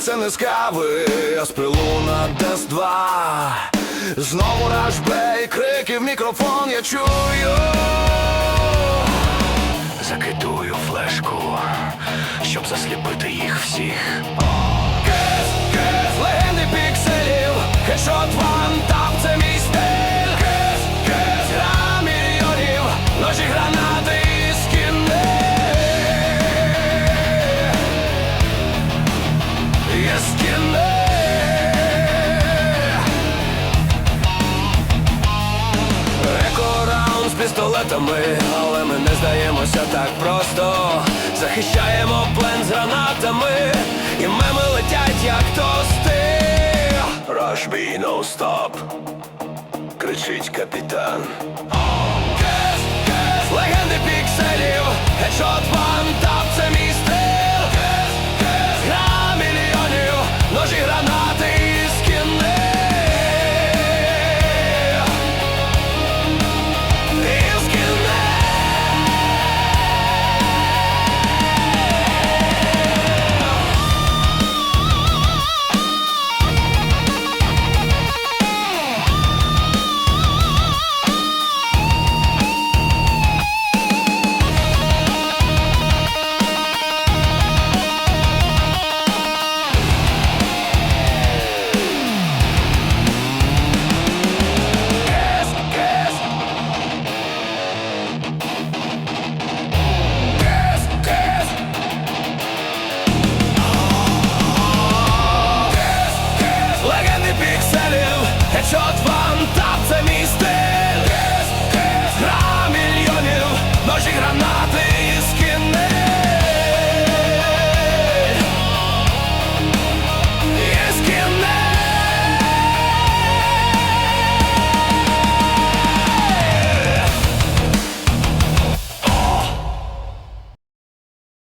це не з кави, а з пилу на Дес 2 Знову раш і крики в мікрофон я чую. Закидую флешку, щоб засліпити їх всіх. Пістолетами, але ми не здаємося так просто. Захищаємо плен з гранатами, і меми летять як тости. Rush me, no stop, кричить капітан. Кес, кес, легенди пікселів,